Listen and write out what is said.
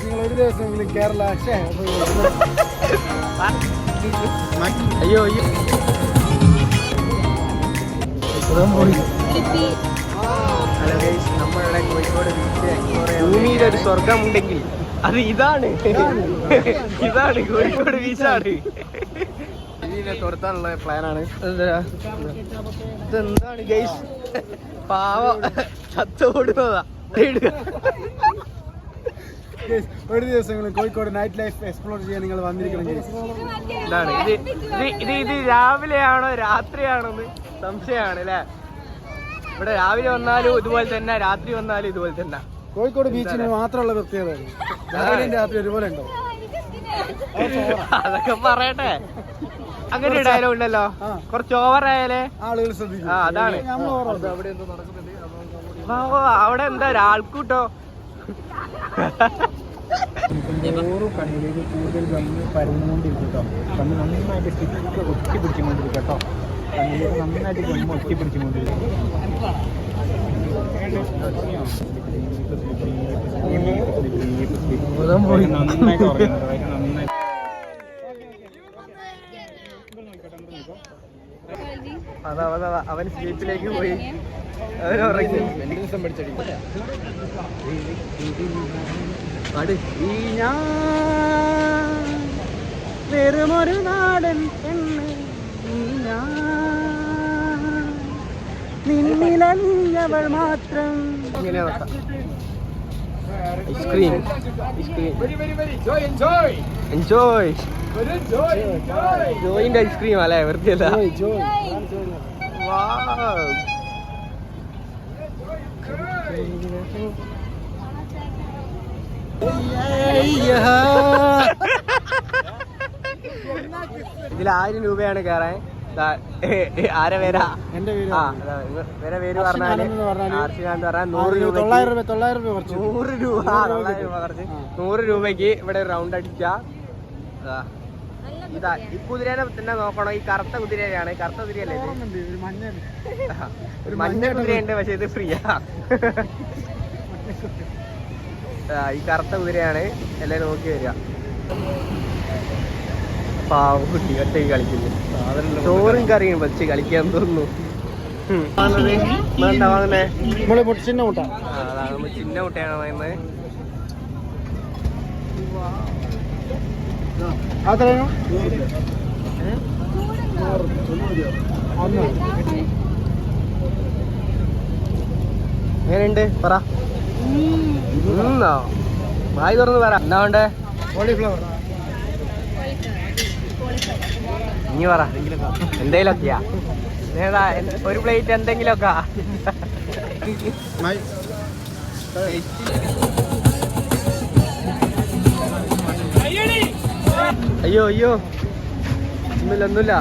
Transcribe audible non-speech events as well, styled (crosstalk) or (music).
നിങ്ങൾ ഒരു ദിവസമെങ്കിലും കേരള ശ്ശേ, അയ്യോ അയ്യോ. ഹലോ ഗൈസ് നമ്മളുടെ കോഴിക്കോട് ഭൂമിയിൽ ഒരു സ്വർഗമുണ്ടെങ്കിൽ അത് ഇതാണ്. ഇതാണ് കോഴിക്കോട് ബീച്ചാണ് ഇതിനെ തുരത്താനുള്ള പ്ലാനാണ് ഇതെന്താണ് ഗൈസ് പാവ. ചത്തോടുന്നതാ ഒരു ദിവസം കോഴിക്കോട് നൈറ്റ് ലൈഫ് എക്സ്പ്ലോർ ചെയ്യാൻ നിങ്ങൾ വന്നിരിക്കണം guys. ഇതാണ്. ഇത് ഇത് ഇത് രാവിലെയാണോ രാത്രിയാണോന്ന് സംശയമാണ് അല്ലേ? ഇവിടെ രാവിലെ വന്നാലും ഇതുപോലെ തന്നെ രാത്രി വന്നാലും ഇതുപോലെ തന്നെ. കോഴിക്കോട് ബീച്ചിന് മാത്രമുള്ള പ്രത്യേകത രാവിലെയും രാത്രി ഒരുപോലെ ഉണ്ടോ അതൊക്കെ പറയട്ടെ. അങ്ങനെ ഒരു ഡയലോഗ് ഉണ്ടല്ലോ. കുറച്ച് ഓവർ ആയാലേ? ആളുകൾ ശ്രദ്ധിക്കും. അതാണ്. അവിടെ എന്താ ഒരാൾക്കൂട്ടോ ഓരോ കടയിലേക്ക് കൂടുതൽ കണ്ണ് പരന്നുകൊണ്ടിരിക്കും കേട്ടോ കണ്ണ് നന്നായിട്ട് സ്റ്റിക്ക് ഒട്ടി പിടിച്ചുകൊണ്ടിരിക്കും കേട്ടോ. കണ്ണിലേക്ക് നന്നായിട്ട് ഗമ്മ ഒട്ടി പിടിച്ചുകൊണ്ടിരിക്കും. നന്നായിട്ട് നന്നായിട്ട് അതാ അതാ. അവൻ സ്ലീപ്പിലേക്ക് പോയി. അവൻ ഉറങ്ങി. പാട്. ഈ ഞാൻ വെറുമൊരു നാടൻ പെണ്ണ്. നിന്നിലഞ്ഞവൾ മാത്രം. ഇങ്ങനെ ice cream ice cream enjoy. ജോയിന്റെ ice cream അല്ലേ. Wow. (laughs) ഇതിൽ ആയിരം രൂപയാണ് കയറാൻ ദാ, ആരെ പേരാ? എന്റെ പേര് ആ പേര് പറഞ്ഞാൽ ആർഷികാന്ത് പറഞ്ഞാൽ നൂറ് രൂപ തൊള്ളായിരം രൂപ തൊള്ളായിരം രൂപ കുറച്ച്. നൂറ് രൂപ തൊള്ളായിരം രൂപ കുറച്ച്. നൂറ് രൂപയ്ക്ക് ഇവിടെ റൗണ്ട് അടിച്ച ദാ, ഇതാ ഈ കുതിരേനെ തന്നെ നോക്കണം? ഈ കറുത്ത കുതിരയാണ് കറുത്ത കുതിരയല്ലേ ഒരു മഞ്ഞ കുതിരയുണ്ട് പക്ഷെ ഇത് ഫ്രീയാ. ഈ കറുത്ത കുതിരയാണ്. എല്ലാരും നോക്കി വരിക. പാവം കുട്ടി ഒറ്റയ്ക്ക് കളിക്കുന്നു. ചോറും കറിയും വെച്ച് കളിക്കാൻ തോന്നുന്നു. പറയുന്നത് മുട്ട. ചിന്ന വാങ്ങുന്നത്. അത്രയോ എങ്ങനെയുണ്ട്? പറ. വായി തുറന്ന് പറ. എന്താ വേണ്ടേ? കോളിഫ്ലവർ. ഇനി പറ. എൻ- ഒരു പ്ലേറ്റ് എന്തെങ്കിലുമൊക്കെ. അയ്യോ അയ്യോ ഒന്നുമില്ല ഒന്നുമില്ല